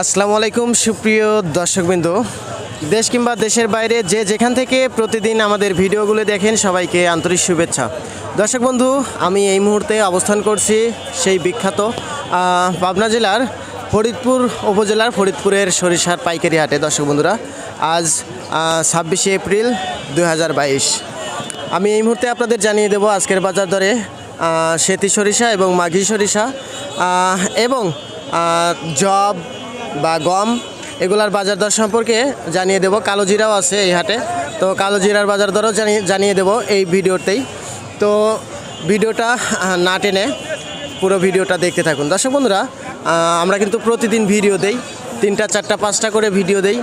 আসসালামু আলাইকুম, সুপ্রিয় দর্শকবৃন্দ। দেশ কিংবা দেশের বাইরে যে যেখান থেকে প্রতিদিন আমাদের ভিডিওগুলো দেখেন, সবাইকে আন্তরিক শুভেচ্ছা। দর্শক বন্ধু, আমি এই মুহূর্তে অবস্থান করছি সেই বিখ্যাত পাবনা জেলার ফরিদপুর উপজেলার ফরিদপুরের সরিষার পাইকারি হাটে। দর্শক বন্ধুরা, আজ ছাব্বিশে এপ্রিল দু হাজার বাইশ। আমি এই মুহূর্তে আপনাদের জানিয়ে দেব আজকের বাজার দরে সেতি সরিষা এবং মাঘি সরিষা এবং জব বা গম, এগুলার বাজার দর সম্পর্কে জানিয়ে দেব। কালো জিরাও আছে এই হাটে। তো কালো জিরার বাজার দরও জানিয়ে জানিয়ে দেবো এই ভিডিওতেই। তো ভিডিওটা না টেনে পুরো ভিডিওটা দেখতে থাকুন। দর্শক বন্ধুরা আমরা কিন্তু প্রতিদিন ভিডিও দেই। তিনটা, চারটা, পাঁচটা করে ভিডিও দেই।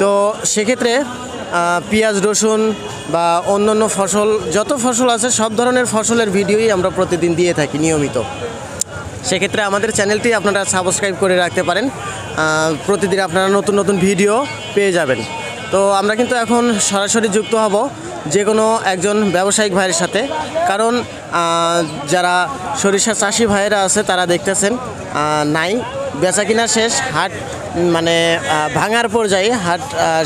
তো সেক্ষেত্রে পেঁয়াজ, রসুন বা অন্যান্য ফসল, যত ফসল আছে সব ধরনের ফসলের ভিডিওই আমরা প্রতিদিন দিয়ে থাকি নিয়মিত। সেক্ষেত্রে আমাদের চ্যানেলটি আপনারা সাবস্ক্রাইব করে রাখতে পারেন। প্রতিদিন আপনারা নতুন নতুন ভিডিও পেয়ে যাবেন। তো আমরা কিন্তু এখন সরাসরি যুক্ত হব যে কোনো একজন ব্যবসায়িক ভাইয়ের সাথে। কারণ যারা সরিষা চাষি ভাইয়েরা আছে, তারা দেখতেছেন নাই। বেচা কিনা শেষ, হাট মানে ভাঙার পর্যায়ে হাট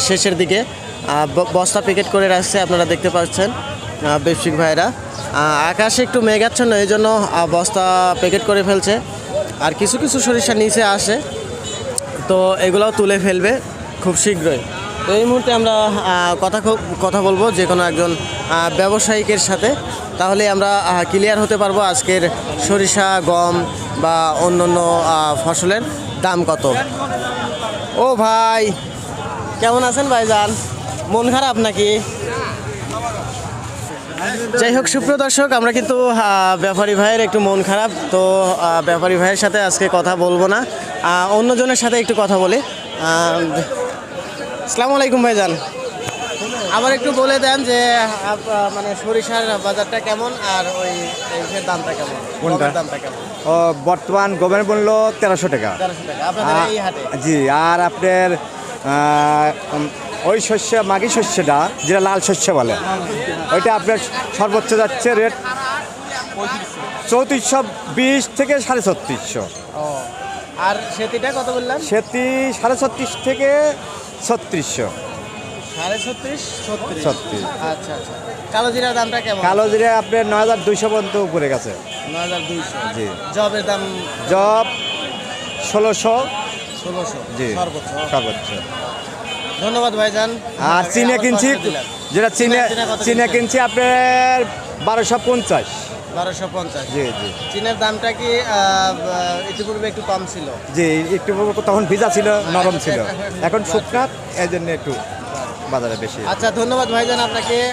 শেষের দিকে বস্তা প্যাকেট করে রাখছে, আপনারা দেখতে পাচ্ছেন ব্যবসায়িক ভাইয়েরা। আকাশে একটু মেঘাচ্ছন্ন, এই জন্য বস্তা প্যাকেট করে ফেলছে। আর কিছু কিছু সরিষা নিচে আসে। তো এগুলোও তুলে ফেলবে খুব শীঘ্রই। তো এই মুহূর্তে আমরা কথা কথা বলব যে কোনো একজন ব্যবসায়িকের সাথে। তাহলে আমরা ক্লিয়ার হতে পারব আজকের সরিষা, গম বা অন্য অন্য ফসলের দাম কত। ও ভাই, কেমন আছেন ভাইজান? মন খারাপ নাকি? যাই হোক সুপ্রিয় দর্শক আমরা কিন্তু ব্যাপারী ভাইয়ের একটু মন খারাপ তো ব্যাপারী ভাইয়ের সাথে আজকে কথা বলব না। অন্যজনের সাথে একটু কথা বলি। আসসালামু আলাইকুম ভাইজান। আবার একটু বলে দেন যে মানে সরিষার বাজারটা কেমন আর ওই দামটা কেমন? কোনটা? দামটা কেমন? ও বর্তমান গমের মূল্য তেরোশো টাকা। জি আর আপনার ওই শস্য মাগি শস্যটা যেটা লাল শস্য বলে ওইটা আপনার সর্বোচ্চ যাচ্ছে রেট চৌত্রিশশো বিশ থেকে সাড়ে ছত্রিশশো। আর সেতিটা কত বললাম সেটি সাড়ে ছত্রিশ থেকে ছত্রিশশো। সাড়ে ছত্রিশ ছত্রিশ। ছত্রিশ। আচ্ছা আচ্ছা। কালো জিরার দামটা কেমন? কালো জিরে আপনার নয় হাজার দুইশো পর্যন্ত উপরে গেছে। নয় হাজার দুইশো। জি। জবের দাম? জব ষোলোশো। ষোলোশো। জি সর্বোচ্চ। সর্বোচ্চ। ধন্যবাদ ভাইজান। আর চিনে কিনছি যেটা চিনে চিনে? কিনছি আপনার বারোশো পঞ্চাশ। বারোশো পঞ্চাশ। জি জি। চিনের দামটা কি ইতিপূর্বে একটু কম ছিল? জি একটু তখন ভিজা ছিল নরম ছিল। এখন শুকনা এই জন্য একটু বাজারে বেশি। আচ্ছা ধন্যবাদ ভাইজান আপনাকে।